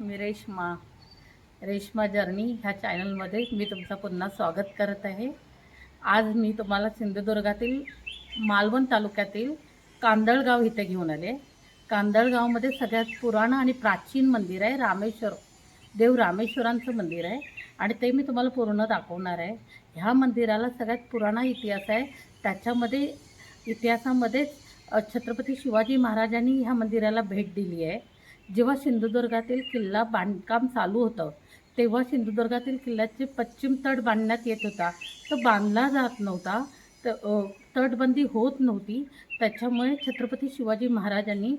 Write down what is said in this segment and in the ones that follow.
मी Reshma. Reshma journey ह्या चॅनलमध्ये मी तुमचं पुन्हा स्वागत करत आहे. आज मी तुम्हाला सिंधुदुर्गातील मालवण तालुक्यातील कांदळगाव इथे घेऊन आले. कांदळगावमध्ये सगळ्यात पुराणं आणि प्राचीन मंदिर आहे रामेश्वर देव रामेश्वरांचं मंदिर आहे. आणि ते मी तुम्हाला पूर्ण दाखवणार आहे. ह्या मंदिराला सगळ्यात पुराणा इतिहास आहे. त्याच्यामध्ये इतिहासामध्येच छत्रपती शिवाजी महाराजांनी ह्या मंदिराला भेट दिली आहे. जेव्हा सिंधुदुर्गातील किल्ला बांधकाम चालू होतं तेव्हा सिंधुदुर्गातील किल्ल्याचे पश्चिम तट बांधण्यात येत होता. तो बांधला जात नव्हता तर तटबंदी होत नव्हती. त्याच्यामुळे छत्रपती शिवाजी महाराजांनी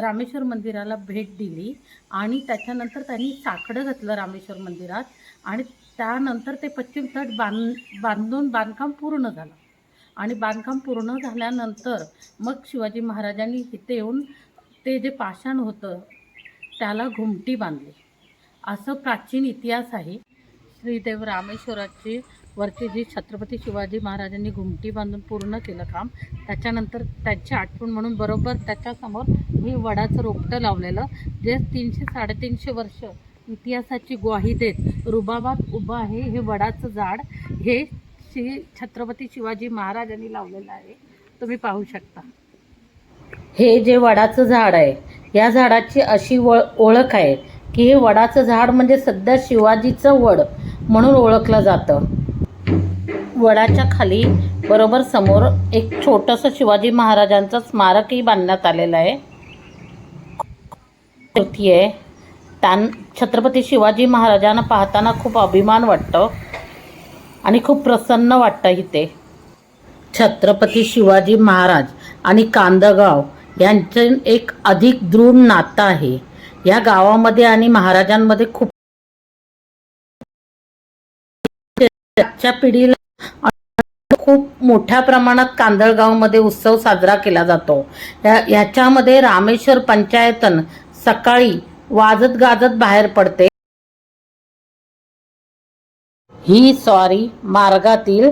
रामेश्वर मंदिराला भेट दिली आणि त्याच्यानंतर त्यांनी साकडं घातलं रामेश्वर मंदिरात आणि त्यानंतर ते पश्चिम तट बांध बांधून बांधकाम पूर्ण झालं. आणि बांधकाम पूर्ण झाल्यानंतर मग शिवाजी महाराजांनी इथे येऊन ते जे पाषाण होतं त्याला घुमटी बांधली. असं प्राचीन इतिहास आहे. श्रीदेव रामेश्वराची वरती जी छत्रपती शिवाजी महाराजांनी घुमटी बांधून पूर्ण केलं काम त्याच्यानंतर त्यांची आठवण म्हणून बरोबर त्याच्यासमोर हे वडाचं रोपटं लावलेलं जे तीनशे साडेतीनशे वर्ष इतिहासाची ग्वाही देत रुबाबात उभं आहे हे वडाचं झाड हे श्री छत्रपती शिवाजी महाराजांनी लावलेलं आहे. तुम्ही पाहू शकता. हे जे वडाचं झाड आहे या झाडाची अशी वळ ओळख आहे की हे वडाचं झाड म्हणजे सध्या शिवाजीचं वड म्हणून ओळखलं जातं. वडाच्या खाली बरोबर समोर एक छोटंसं शिवाजी महाराजांचं स्मारकही बांधण्यात आलेलं आहे. कृती आहे. त्यां छत्रपती शिवाजी महाराजांना पाहताना खूप अभिमान वाटतं आणि खूप प्रसन्न वाटतं इथे. छत्रपती शिवाजी महाराज आणि कांदगाव यांचे एक अधिक दृढ नातं आहे. या गावामध्ये आणि महाराजांमध्ये खूप आजच्या पिढीला खूप मोठ्या प्रमाणात कांदळगावमध्ये उत्सव साजरा केला जातो. ह्याच्यामध्ये याच्यामध्ये रामेश्वर पंचायतन सकाळी वाजत गाजत बाहेर पडते. ही सॉरी मार्गातील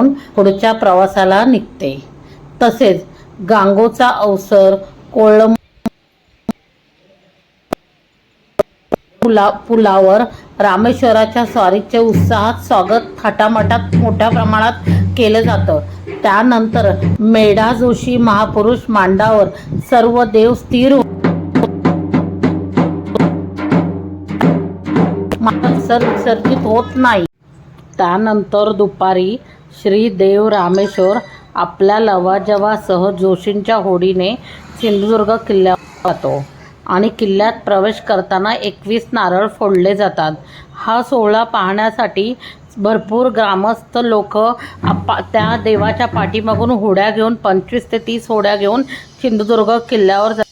होऊन पुढच्या प्रवासाला निघते. तसेच गांगोचा अवसर कोळम पुला पुलावर रामेश्वराच्या स्वारीचे उत्साहात स्वागत थाटामाटात मोठ्या प्रमाणात केलं जातं. त्यानंतर मेढा जोशी महापुरुष मांडावर सर्व देव स्थिर सर विसर्जित होत नाही. त्यानंतर दुपारी श्री देव रामेश्वर आपल्या लवाजवासह जोशींच्या होडीने सिंधुदुर्ग किल्ल्यावर जातो. आणि किल्ल्यात प्रवेश करताना एकवीस नारळ फोडले जातात. हा सोहळा पाहण्यासाठी भरपूर ग्रामस्थ लोक त्या देवाच्या पाठीमागून होड्या घेऊन पंचवीस ते तीस होड्या घेऊन सिंधुदुर्ग किल्ल्यावर जातात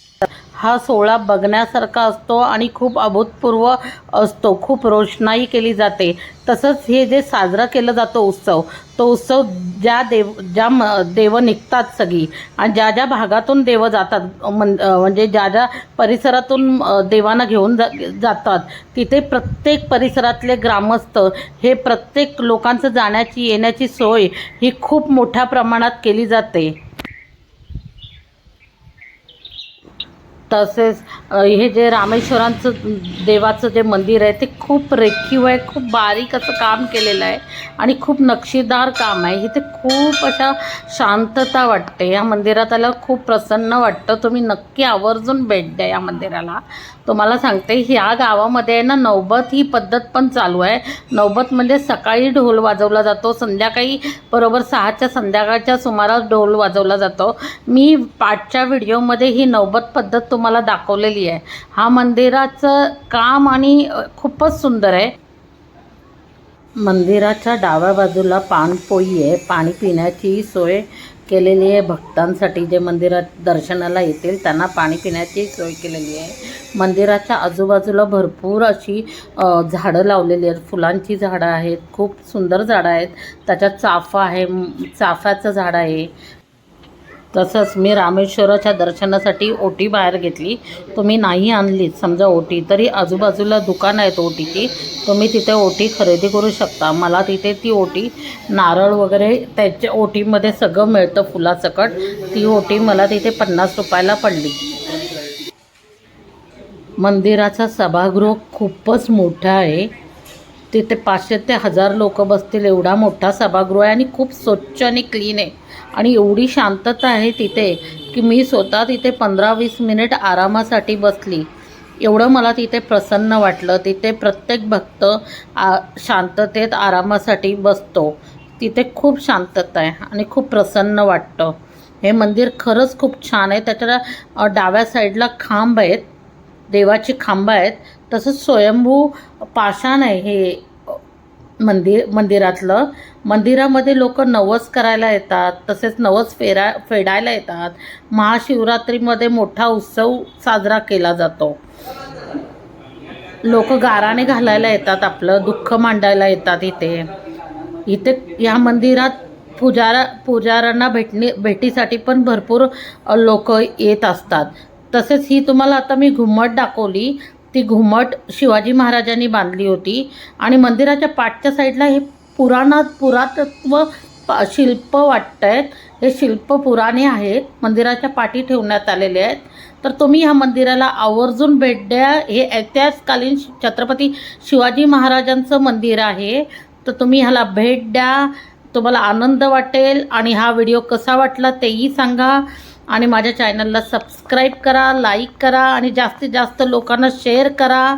हा सोहळा बघण्यासारखा असतो आणि खूप अभूतपूर्व असतो. खूप रोषणाई केली जाते. तसंच हे जे साजरा केला जातो उत्सव तो उत्सव ज्या देव ज्या म देवं निघतात सगळी आणि ज्या ज्या भागातून देवं जातात मन म्हणजे ज्या ज्या परिसरातून देवांना घेऊन जा जातात तिथे प्रत्येक परिसरातले ग्रामस्थ हे प्रत्येक लोकांचं जाण्याची येण्याची सोय ही खूप मोठ्या प्रमाणात केली जाते. तसेच हे जे रामेश्वरांचं देवाचं जे मंदिर आहे ते खूप रेखीव आहे खूप बारीक असं काम केलेलं आहे आणि खूप नक्षीदार काम आहे. इथे खूप अशा शांतता वाटते. या मंदिरात आल्यावर खूप प्रसन्न वाटतं. तुम्ही नक्की आवर्जून भेट द्या या मंदिराला. तुम्हाला सांगते ह्या गावामध्ये आहे ना नौबत ही पद्धत पण चालू आहे. नौबत म्हणजे सकाळी ढोल वाजवला जातो संध्याकाळी बरोबर सहाच्या संध्याकाळच्या सुमारास ढोल वाजवला जातो. मी पाठच्या व्हिडिओमध्ये ही नौबत पद्धत तुम्हाला दाखवलेली आहे. हा मंदिराचं काम आणि खूपच सुंदर आहे. मंदिराच्या डाव्या बाजूला पाणपोई आहे. पाणी पिण्याची सोय केलेली आहे भक्तांसाठी. जे मंदिरात दर्शनाला येतील त्यांना पाणी पिण्याची सोय केलेली आहे. मंदिराच्या आजूबाजूला भरपूर अशी झाडं लावलेली आहेत. फुलांची झाडं आहेत. खूप सुंदर झाडं आहेत. त्याच्यात चाफा आहे. चाफ्याचं झाड आहे. तसंच मी रामेश्वराच्या दर्शनासाठी ओटी बाहेर घेतली. तुम्ही नाही आणलीत. समजा ओटी. तरी आजूबाजूला दुकान आहेत ओटीची. तुम्ही तिथे ओटी खरेदी करू शकता. मला तिथे ती ओटी नारळ वगैरे त्याच्या ओटीमध्ये सगळं मिळतं फुलासकट. ती ओटी मला तिथे पन्नास रुपयाला पडली. मंदिराचा सभागृह खूपच मोठा आहे. तिथे पाचशे ते हजार लोक बसतील एवढा मोठा सभागृह आहे आणि खूप स्वच्छ आणि क्लीन आहे. आणि एवढी शांतता आहे तिथे की मी स्वतः तिथे पंधरा वीस मिनिट आरामासाठी बसली. एवढं मला तिथे प्रसन्न वाटलं. तिथे प्रत्येक भक्त आ शांततेत आरामासाठी बसतो. तिथे खूप शांतता आहे आणि खूप प्रसन्न वाटतं. हे मंदिर खरंच खूप छान आहे. त्याच्या डाव्या साईडला खांब आहेत. देवाची खांब आहेत. तसंच स्वयंभू पाषाण आहे हे मंदिर मंदिरातलं. मंदिरामध्ये लोक नवस करायला येतात तसेच नवस फेरा फेडायला येतात. महाशिवरात्रीमध्ये मोठा उत्सव साजरा केला जातो. लोक गाराने घालायला येतात आपलं दुःख मांडायला येतात इथे. इथे या मंदिरात पुजारा पुजाऱ्यांना भेटणे भेटीसाठी पण भरपूर लोक येत असतात. तसेच ही तुम्हाला आता मी घुमट दाखवली. ती घुमट शिवाजी महाराजांनी बांधली होती. आणि मंदिराच्या पाठच्या साईडला हे पुराणात पुरातत्व शिल्प वाटत आहेत हे शिल्प पुराणे आहेत. मंदिराच्या पाठी ठेवण्यात आलेले आहेत. तर तुम्ही ह्या मंदिराला आवर्जून भेट द्या. हे ऐतिहासिककालीन छत्रपती शिवाजी महाराजांचं मंदिर आहे. तर तुम्ही ह्याला भेट द्या. तुम्हाला आनंद वाटेल. आणि हा व्हिडिओ कसा वाटला तेही सांगा. आणि माझ्या चॅनलला सबस्क्राईब करा लाईक करा आणि जास्तीत जास्त लोकांना शेअर करा.